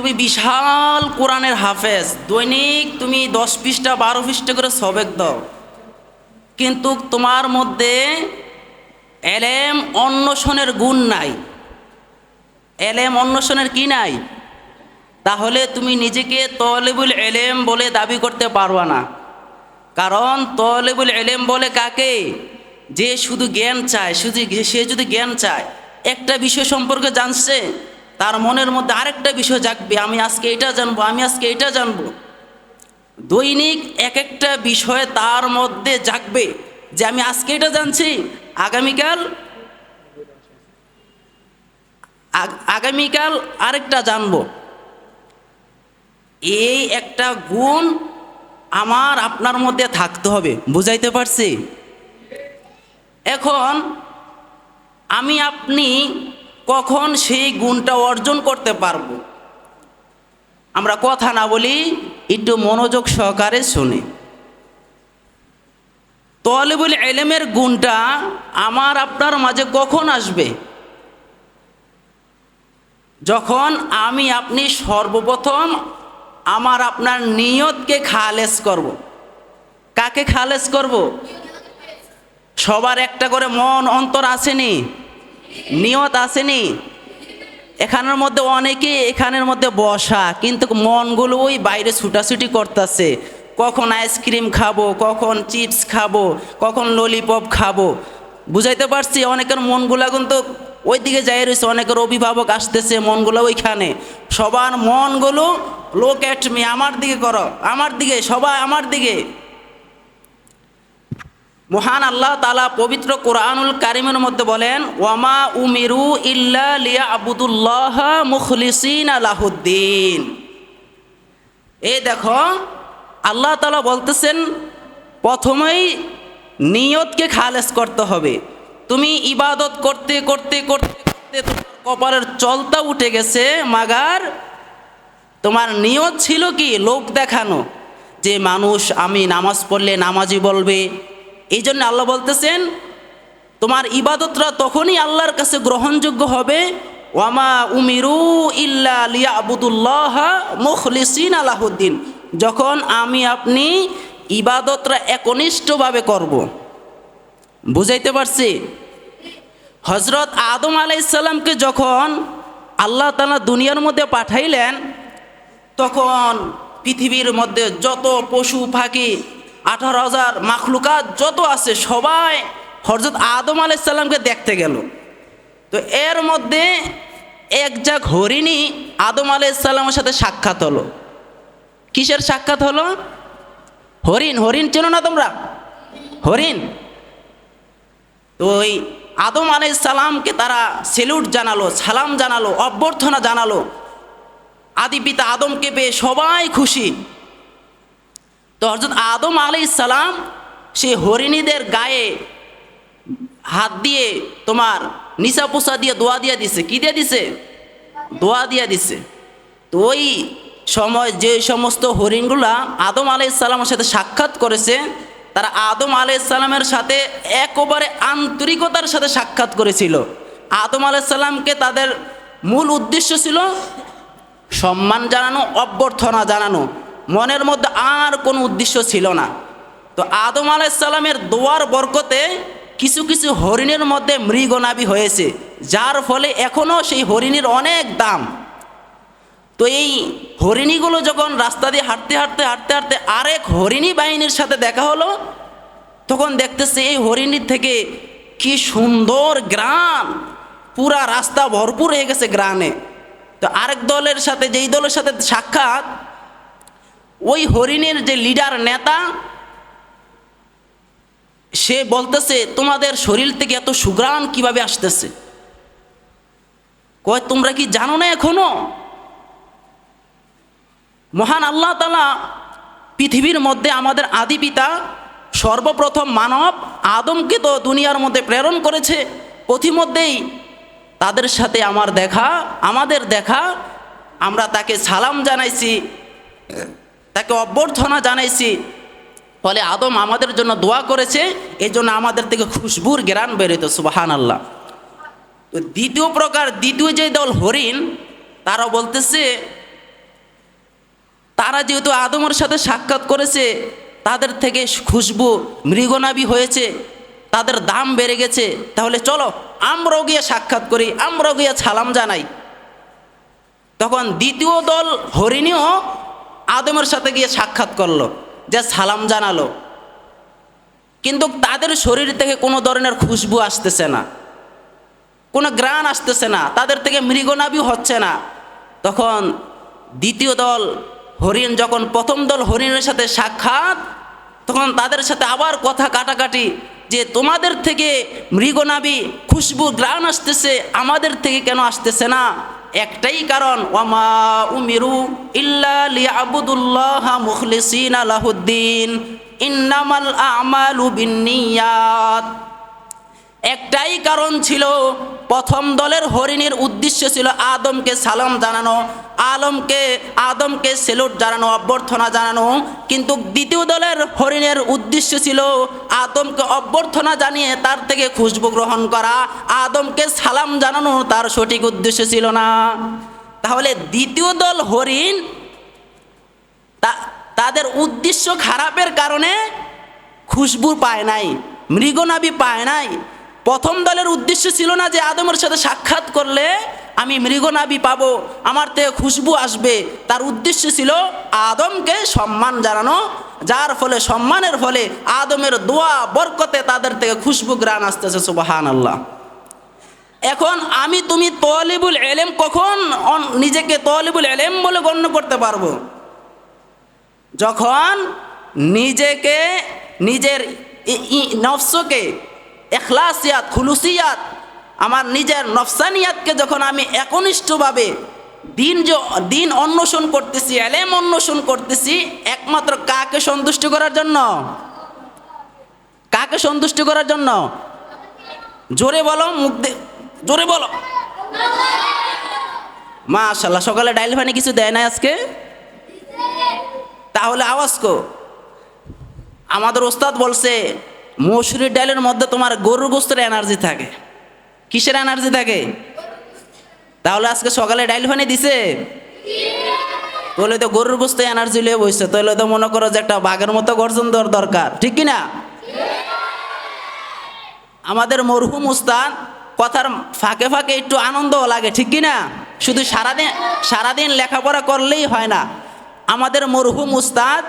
তুমি বিশাল কোরআনের হাফেজ। দৈনিক তুমি দশ পৃষ্ঠা, বারো পৃষ্ঠা করে সবেক দাও। কিন্তু তোমার মধ্যে এলেম অন্বেষণের গুণ নাই। এলেম অন্বেষণের কি নাই? তাহলে তুমি নিজেকে তলেবুল এলেম বলে দাবি করতে পারবা না। কারণ তলেবুল এলেম বলে কাকে? যে শুধু জ্ঞান চায়, শুধু সে যদি জ্ঞান চায়। একটা বিষয় সম্পর্কে জানছে? তার মনের মধ্যে আরেকটা বিষয় জাগবে, আমি আজকে এটা জানব, আমি আজকে এটা জানব। দৈনিক এক একটা বিষয়ে তার মধ্যে জাগবে যে আমি আজকে এটা জানছি, আগামীকাল আগ- আগামীকাল আরেকটা জানব। এই একটা গুণ আমার আপনার মধ্যে থাকতে হবে, বুঝাইতে পারছি? এখন আমি আপনি কখন সেই গুণটা অর্জন করতে পারব আমরা কথা না বলি, একটু মনোযোগ সহকারে শুনি তলেবুল এলেমের গুণটা আমার, আপনার মাঝে কখন আসবে যখন আমি আপনি সর্বপ্রথম আমার, আপনার নিয়তকে খালেজ করব। কাকে খালেজ করব। সবার একটা করে মন অন্তর আসেনি নিয়ত আসেনি। এখানের মধ্যে অনেকে এখানের মধ্যে বসা, কিন্তু মনগুলো ওই বাইরে ছুটাছুটি করতেছে। কখন আইসক্রিম খাব, কখন চিপস খাব, কখন ললিপপ খাব। বুঝাইতে পারছি, অনেকের মনগুলা কিন্তু ওই দিকে যাই রয়েছে অনেকের অভিভাবক আসতেছে মনগুলো ওইখানে। সবার মনগুলো লোক মি আমার দিকে করো, আমার দিকে, সবাই আমার দিকে। মহান আল্লাহ তালা পবিত্র কোরআনুল কারিমের মধ্যে বলেন, ওয়ামা উমিরু ইল্লা লিয়া আবুদুল্লাহ মুখলিসিন আলাহুদ্দিন এই দেখো, আল্লাহ তালা বলতেছেন, প্রথমেই নিয়তকে খালেস করতে হবে। তুমি ইবাদত করতে করতে করতে করতে তোমার কপালের চলতা উঠে গেছে, মাগার তোমার নিয়ত ছিল কি? লোক দেখানো। যে মানুষ, আমি নামাজ পড়লে নামাজি বলবে এই জন্য আল্লাহ বলতেছেন, তোমার ইবাদতরা তখনই আল্লাহর কাছে গ্রহণযোগ্য হবে। ওয়ামা উমিরু ইল্লা লিয়া আবুদুল্লাহ মুখলিসিন আলাহুদ্দিন যখন আমি আপনি ইবাদতরা একনিষ্ঠভাবে করব। বুঝাইতে পারছি? হজরত আদম আলাইসাল্লামকে যখন আল্লাহ তালা দুনিয়ার মধ্যে পাঠাইলেন, তখন পৃথিবীর মধ্যে যত পশু, পাখি আঠারো হাজার মাখলুকাত যত আছে, সবাই হজরত আদম আলাইসাল্লামকে দেখতে গেল। তো এর মধ্যে এক যাক হরিণী আদম আলাইসাল্লামের সাথে সাক্ষাৎ হলো। কিসের সাক্ষাৎ হলো? হরিণ হরিণ চেনো না তোমরা? হরিণ। তো ওই আদম আলাই সালামকে তারা সেলুট জানালো, সালাম জানালো, অভ্যর্থনা জানালো। আদি পিতা আদমকে পেয়ে সবাই খুশি। তো হজরত আদম আলাই সালাম, সে হরিণীদের গায়ে হাত দিয়ে তোমার নিশা পোষা দিয়ে দোয়া দিয়ে দিছে। কি দিয়ে দিছে? দোয়া দিয়ে দিছে। তো ওই সময় যে সমস্ত হরিণগুলা আদম আলাই সালামের সাথে সাক্ষাৎ করেছে, তারা আদম আলাইসাল্লামের সাথে একেবারে আন্তরিকতার সাথে সাক্ষাৎ করেছিল। আদম আলাইসাল্লামকে তাদের মূল উদ্দেশ্য ছিল সম্মান জানানো, অভ্যর্থনা জানানো। মনের মধ্যে আর কোনো উদ্দেশ্য ছিল না। তো আদম আলাইসাল্লামের দোয়ার বরকতে কিছু কিছু হরিণের মধ্যে মৃগনাভি হয়েছে, যার ফলে এখনও সেই হরিণীর অনেক দাম। তো এই হরিণীগুলো যখন রাস্তা দিয়ে হাঁটতে হাঁটতে হাঁটতে হাঁটতে আরেক হরিণী বাহিনীর সাথে দেখা হলো, তখন দেখতেছে এই হরিণীর থেকে কি সুন্দর গ্রাম, পুরা রাস্তা ভরপুর হয়ে গেছে গ্রামে। তো আরেক দলের সাথে, যেই দলের সাথে সাক্ষাৎ ওই হরিণের যে লিডার নেতা, সে বলতেছে, তোমাদের শরীর থেকে এত সুগ্রাণ কীভাবে আসতেছে? কয়, তোমরা কি জানো না এখনও? মহান আল্লাহ তালা পৃথিবীর মধ্যে আমাদের আদি পিতা, সর্বপ্রথম মানব আদমকে তো দুনিয়ার মধ্যে প্রেরণ করেছে। পথিমধ্যেই তাদের সাথে আমার দেখা, আমাদের দেখা, আমরা তাকে সালাম জানাইছি। তাকে অভ্যর্থনা জানাইছি। ফলে আদম আমাদের জন্য দোয়া করেছে এই জন্য আমাদের থেকে খুশবুর গ্রান বেরোতো সুবাহান আল্লাহ তো দ্বিতীয় প্রকার, দ্বিতীয় যে দল হরিণ, তারা বলতেছে, তারা যেহেতু আদমের সাথে সাক্ষাৎ করেছে, তাদের থেকে খুশবু মৃগনাবি হয়েছে, তাদের দাম বেড়ে গেছে, তাহলে চলো আমরাও গিয়ে সাক্ষাৎ করি, আমরাও গিয়ে সালাম জানাই। তখন দ্বিতীয় দল হরিণীও আদমের সাথে গিয়ে সাক্ষাৎ করল, যে সালাম জানালো। কিন্তু তাদের শরীর থেকে কোনো ধরনের খুশবু আসতেছে না, কোনো গ্রাণ আসতেছে না, তাদের থেকে মৃগনাবি হচ্ছে না। তখন দ্বিতীয় দল হরিণ, যখন প্রথম দল হরিণের সাথে সাক্ষাৎ, তখন তাদের সাথে আবার কথা কাটাকাটি, যে তোমাদের থেকে মৃগনাবি খুশবু, গ্রাণ আসতেছে, আমাদের থেকে কেন আসতেছে না? একটাই কারণ ওয়ামা উমিরু ইল্লা লিয়াবুদুল্লাহ মুখলিসিন আলাহুদ্দিন ইন্নামাল আমালু বিন্নিয়াত। একটাই কারণ ছিল, প্রথম দলের হরিণের উদ্দেশ্য ছিল আদমকে সালাম জানানো, আলমকে, আদমকে সেলুট জানানো, অভ্যর্থনা জানানো। কিন্তু দ্বিতীয় দলের হরিণের উদ্দেশ্য ছিল আদমকে অভ্যর্থনা জানিয়ে তার থেকে খুশবু গ্রহণ করা। আদমকে সালাম জানানো তার সঠিক উদ্দেশ্য ছিল না। তাহলে দ্বিতীয় দল হরিণ তাদের উদ্দেশ্য খারাপের কারণে খুশবু পায় নাই মৃগনাবি পায় নাই। প্রথম দলের উদ্দেশ্য ছিল না যে আদমের সাথে সাক্ষাৎ করলে আমি মৃগনাবি পাবো, আমার থেকে খুশবু আসবে। তার উদ্দেশ্য ছিল আদমকে সম্মান জানানো, যার ফলে, সম্মানের ফলে আদমের দোয়া, বরকতে তাদের থেকে খুশবু গ্রান আসতেছে সুবাহান আল্লাহ এখন আমি তুমি তলিবুল এলেম কখন নিজেকে তলিবুল এলেম বলে গণ্য করতে পারব? যখন নিজেকে, নিজের নফসকে এখলাসিয়াত খুলুসিয়াত, আমার নিজের নফসানিয়াতকে যখন আমি একনিষ্ঠভাবে দিন যে, দিন অন্বেষণ করতেছি, এলেম অন্বেষণ করতেছি, একমাত্র কাকে সন্তুষ্ট করার জন্য? কাকে সন্তুষ্ট করার জন্য? জোরে বলো, মুখ দে, জোরে বলো। মাশাল্লাহ সকালে ডাইল ফানি কিছু দেয় না আজকে? তাহলে আওয়াজ কো। আমাদের ওস্তাদ বলছে মসুরির ডালের মধ্যে তোমার গরুর গোস্তের এনার্জি থাকে। কিসের এনার্জি থাকে? তাহলে আজকে সকালে ডাইল ফানি দিছে? তাহলে তো গরুর গোস্ত এনার্জি লিয়ে বসছে তাহলে তো মনে করো যে একটা বাঘের মতো গর্জন দেওয়ার দরকার। ঠিক কি না আমাদের মরহুম উস্তাদ কথার ফাঁকে ফাঁকে একটু আনন্দও লাগে, ঠিক কি না শুধু সারাদিন সারাদিন লেখাপড়া করলেই হয় না। আমাদের মরহুম উস্তাদ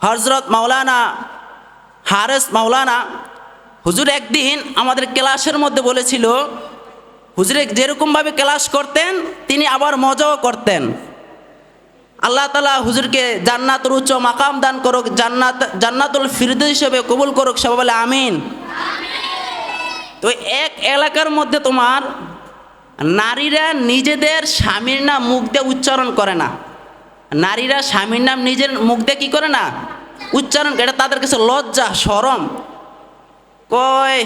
হজরত মাওলানা হারেস মাওলানা হুজুর একদিন আমাদের ক্লাসের মধ্যে বলেছিল, হুজুরে যেরকমভাবে ক্লাস করতেন, তিনি আবার মজাও করতেন। আল্লাহ তালা হুজুরকে জান্নাতুল উচ্চ মাকাম দান করুক, জান্নাত, জান্নাতুল ফিরদ হিসেবে কবুল করুক, সবাই বলে আমিন। তো এক এলাকার মধ্যে তোমার নারীরা নিজেদের স্বামীর নাম মুখ দিয়ে উচ্চারণ করে না। নারীরা স্বামীর নাম নিজের মুখ দিয়ে কী করে না? উচ্চারণ এটা তাদের কাছে লজ্জা সরম কয়,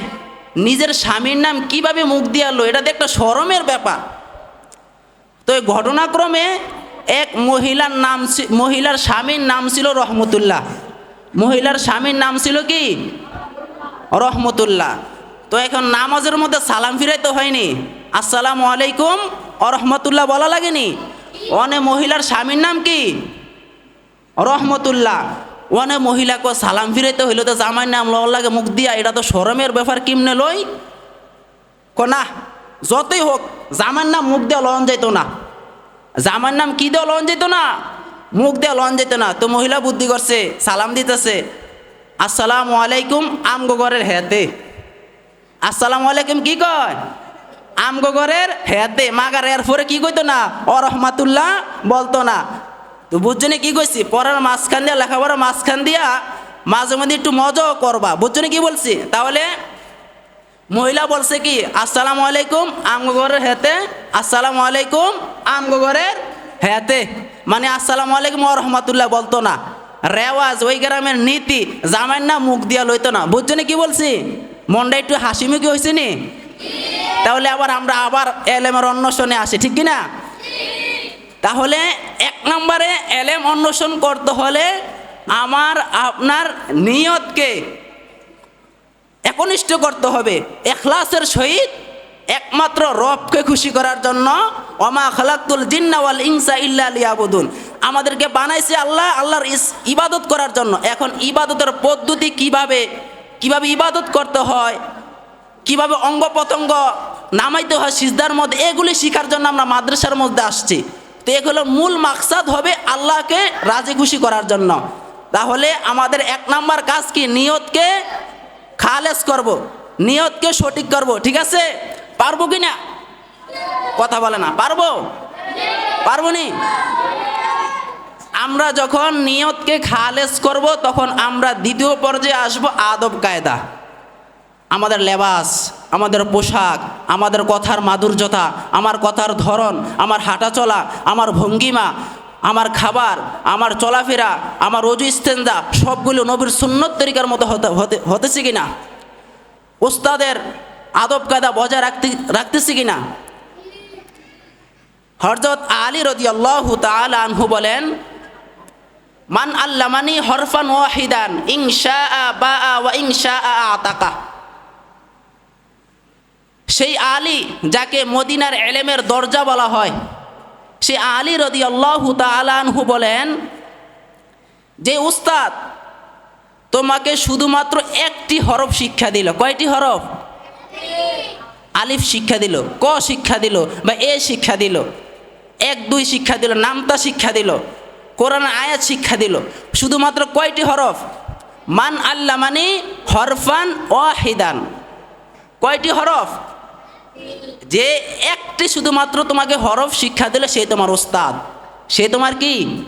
নিজের স্বামীর নাম কীভাবে মুখ দিয়ে আলো এটা একটা সরমের ব্যাপার। তো এই ঘটনাক্রমে এক মহিলার নাম মহিলার স্বামীর নাম ছিল রহমতুল্লাহ। মহিলার স্বামীর নাম ছিল কি? রহমতুল্লাহ। তো এখন নামাজের মধ্যে সালাম ফিরাইতে হয়নি। আসসালামু আলাইকুম রহমতুল্লাহ বলা লাগেনি? অনে মহিলার স্বামীর নাম কি? রহমতুল্লাহ। অনে মহিলাকে সালাম ফিরাইতে হইলে তো জামাই নাম লওয়ার লাগে মুখ দিয়া, এটা তো শরমের ব্যাপার, কিমনে লই? কনা যতই হোক জামার নাম মুখ দিয়ে লন যাইতো না। জামার নাম কি দিয়ে লন যেত না? মুখ দিয়ে লন যেত না। তো মহিলা বুদ্ধি করছে, সালাম দিতেছে। আসসালাম আলাইকুম, আমগো ঘরের হেতে আসসালাম আলাইকুম কি কয়? আমগো ঘরের হেতে মাগার এর পরে কি কইতো না? অরহমাতুল্লাহ বলতো না। তো বুঝছনি কি কইছি? পড়ার মাঝখান দিয়া, লেখাপড়ার মাঝখান দিয়া মাঝে মধ্যে একটু মজাও করবা। বুঝছনি কি বলছি? তাহলে মহিলা বলছে কি, আসসালামু আলাইকুম আমগো ঘরের হেতে, আসসালামু আলাইকুম আমগো ঘরের হেতে। মানে আসসালামু আলাইকুম রহমাতুল্লাহ বলতো না। রেওয়াজ, ওই গ্রামের নীতি জামাই না মুখ দিয়া লইতো না। বুঝছ কি বলছি? মনটা একটু হাসিমুখী হয়েছে নি? তাহলে আবার আমরা আবার এলেমের অন্বেষণে আসি, ঠিক কি না তাহলে এক নম্বরে এলেম অন্বেষণ করতে হলে আমার, আপনার নিয়তকে একনিষ্ঠ করতে হবে। এখলাসের সহিত একমাত্র রবকে খুশি করার জন্য অমা খালাকুল জিন্নাওয়াল ইনসা ইল্লা লিয়াবুদুন। আমাদেরকে বানাইছে আল্লাহ, আল্লাহর ইবাদত করার জন্য। এখন ইবাদতের পদ্ধতি কীভাবে কীভাবে ইবাদত করতে হয়, কীভাবে অঙ্গ প্রত্যঙ্গ নামাইতে হয়, সিজদার মধ্যে, এগুলি শিখার জন্য আমরা মাদ্রাসার মধ্যে আসছি। তো এগুলো মূল মাকসাদ হবে আল্লাহকে রাজি খুশি করার জন্য। তাহলে আমাদের এক নাম্বার কাজ কি? নিয়তকে খালেস করব। নিয়তকে সঠিক করব, ঠিক আছে? পারব কি না? কথা বলে না। পারব? পারব নি? আমরা যখন নিয়তকে খালেস করব, তখন আমরা দ্বিতীয় পর্যায়ে আসব আদব কায়দা। আমাদের লেবাস আমাদের পোশাক, আমাদের কথার মাধুর্যতা, আমার কথার ধরন, আমার হাঁটা চলা, আমার ভঙ্গিমা, আমার খাবার, আমার চলাফেরা, আমার অজু ইস্তেন্দা সবগুলো নবীর সুন্নত তরিকার মতো হতে হতে, হতেছে কিনা? ওস্তাদের আদব কায়দা বজায় রাখতে, রাখতেছি কিনা? হরজত আলী রদি আল্লাহ আনহু বলেন, মান আল্লামানি হরফান ওয়াহিদান ইংশা বা ওয়া ইংশা আতাকা। সেই আলী, যাকে মদিনার এলেমের দরজা বলা হয়, সে আলী রদি আল্লাহ তালানহু বলেন, যে উস্তাদ, তোমাকে শুধুমাত্র একটি হরফ শিক্ষা দিল। কয়টি হরফ? আলিফ শিক্ষা দিল, ক শিক্ষা দিল বা এ শিক্ষা দিল, এক, দুই শিক্ষা দিল, নামতা শিক্ষা দিল, কোরআন আয়াত শিক্ষা দিল, শুধুমাত্র কয়টি হরফ? মান আল্লাহ মানে হরফান ওয়াহিদান। কয়টি হরফ? যে একটি শুধুমাত্র তোমাকে হরফ শিক্ষা দিলে সে তোমার উস্তাদ সে তোমার কি?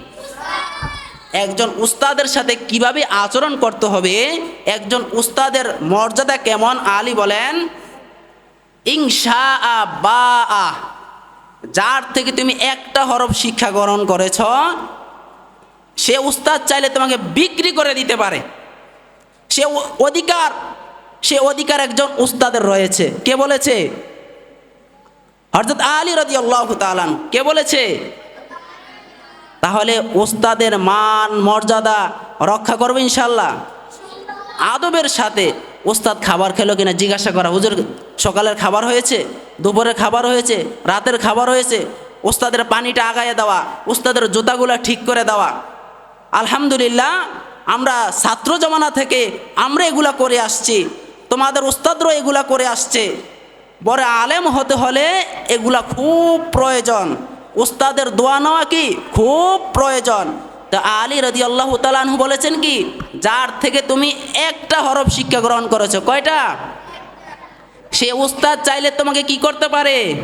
একজন উস্তাদের সাথে কীভাবে আচরণ করতে হবে? একজন উস্তাদের মর্যাদা কেমন? আলী বলেন ইংসা আ বা আ যার থেকে তুমি একটা হরফ শিক্ষা গ্রহণ করেছ সে উস্তাদ চাইলে তোমাকে বিক্রি করে দিতে পারে। সে অধিকার সে অধিকার একজন উস্তাদের রয়েছে। কে বলেছে? হরজত আলী রদি আল্লাহ তালান কে বলেছে? তাহলে ওস্তাদের মান, মর্যাদা রক্ষা করবে ইনশাল্লাহ আদবের সাথে ওস্তাদ খাবার খেলো কিনা জিজ্ঞাসা করা, হুজুর, সকালের খাবার হয়েছে, দুপুরের খাবার হয়েছে, রাতের খাবার হয়েছে, ওস্তাদের পানিটা আগায় দেওয়া, ওস্তাদের জুতাগুলো ঠিক করে দেওয়া। আলহামদুলিল্লাহ, আমরা ছাত্র জমানা থেকে আমরা এগুলা করে আসছি, তোমাদের ওস্তাদরাও এগুলা করে আসছে। বড় আলেম হতে হলে এগুলা খুব প্রয়োজন। উস্তাদের দোয়া নেওয়া কি? খুব প্রয়োজন। তো আলী রদি আল্লাহ তালানহু বলেছেন কি? যার থেকে তুমি একটা হরফ শিক্ষা গ্রহণ করেছ, কয়টা? সে উস্তাদ চাইলে তোমাকে কি করতে পারে?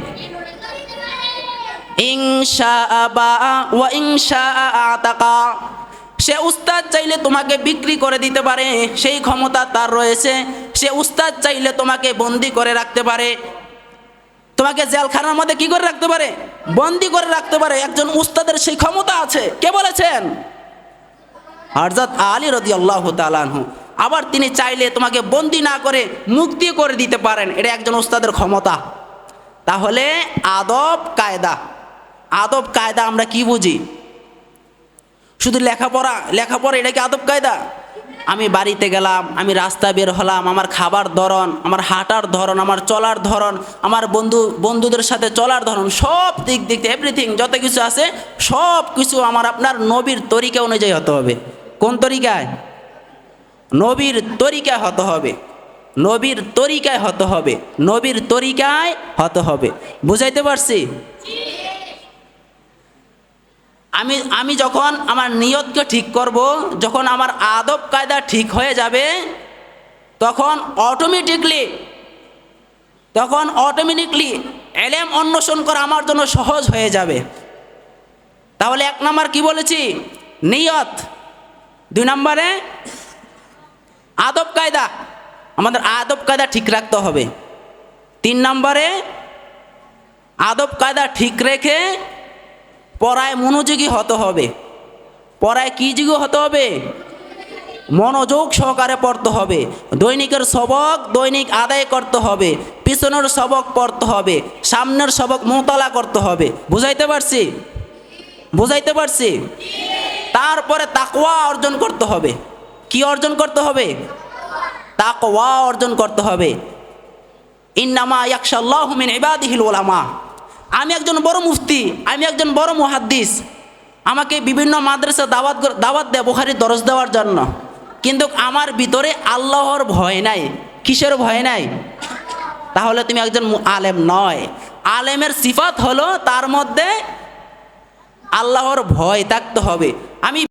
ইংশা বা ওয়া ইংশা আতাকা। সে উস্তাদ চাইলে তোমাকে বিক্রি করে দিতে পারে, সেই ক্ষমতা তার রয়েছে। সে উস্তাদ চাইলে তোমাকে বন্দি করে রাখতে পারে। তোমাকে জেলখানার মধ্যে কি করে রাখতে পারে? বন্দি করে রাখতে পারে। একজন উস্তাদের সেই ক্ষমতা আছে। কে বলেছেন? হরজত আলী রদি আল্লাহ তালানহু আবার তিনি চাইলে তোমাকে বন্দি না করে মুক্তি করে দিতে পারেন। এটা একজন উস্তাদের ক্ষমতা। তাহলে আদব কায়দা। আদব কায়দা আমরা কি বুঝি? শুধু লেখাপড়া লেখাপড়া এটা কি আদব কায়দা? আমি বাড়িতে গেলাম, আমি রাস্তা বের হলাম, আমার খাবার ধরন, আমার হাঁটার ধরন, আমার চলার ধরন, আমার বন্ধু, বন্ধুদের সাথে চলার ধরন, সব দিক দিক এভরিথিং যত কিছু আছে, সব কিছু আমার আপনার নবীর তরিকা অনুযায়ী হতে হবে। কোন তরিকায়? নবীর তরিকায় হতে হবে। নবীর তরিকায় হতে হবে। নবীর তরিকায় হতে হবে। বুঝাইতে পারছি? আমি আমি যখন আমার নিয়তকে ঠিক করব, যখন আমার আদব কায়দা ঠিক হয়ে যাবে, তখন অটোমেটিকলি তখন অটোমেটিকলি এলেম অন্বেষণ করা আমার জন্য সহজ হয়ে যাবে। তাহলে এক নম্বর কি বলেছি? নিয়ত। দুই নম্বরে, আদব কায়দা। আমাদের আদব কায়দা ঠিক রাখতে হবে। তিন নম্বরে, আদব কায়দা ঠিক রেখে পড়ায় মনোযোগী হতে হবে। পড়ায় কী যোগ্য হতে হবে? মনোযোগ সহকারে পড়তে হবে। দৈনিকের সবক দৈনিক আদায় করতে হবে। পিছনের সবক পড়তে হবে। সামনের সবক মোতলা করতে হবে। বুঝাইতে পারছি? বুঝাইতে পারছি? তারপরে তাকওয়া অর্জন করতে হবে। কি অর্জন করতে হবে? তাকওয়া অর্জন করতে হবে। ইন্নামা ইয়াকশাল্লাহু মিন ইবাদিহিল উলামা। আমি একজন বড় মুফতি, আমি একজন বড় মুহাদ্দিস। আমাকে বিভিন্ন মাদ্রাসা দাওয়াত দাওয়াত দেয় বোখারি দরজ দেওয়ার জন্য। কিন্তু আমার ভিতরে আল্লাহর ভয় নাই, কিসের ভয় নাই? তাহলে তুমি একজন আলেম নয়। আলেমের সিফাত হলো তার মধ্যে আল্লাহর ভয় থাকতে হবে। আমি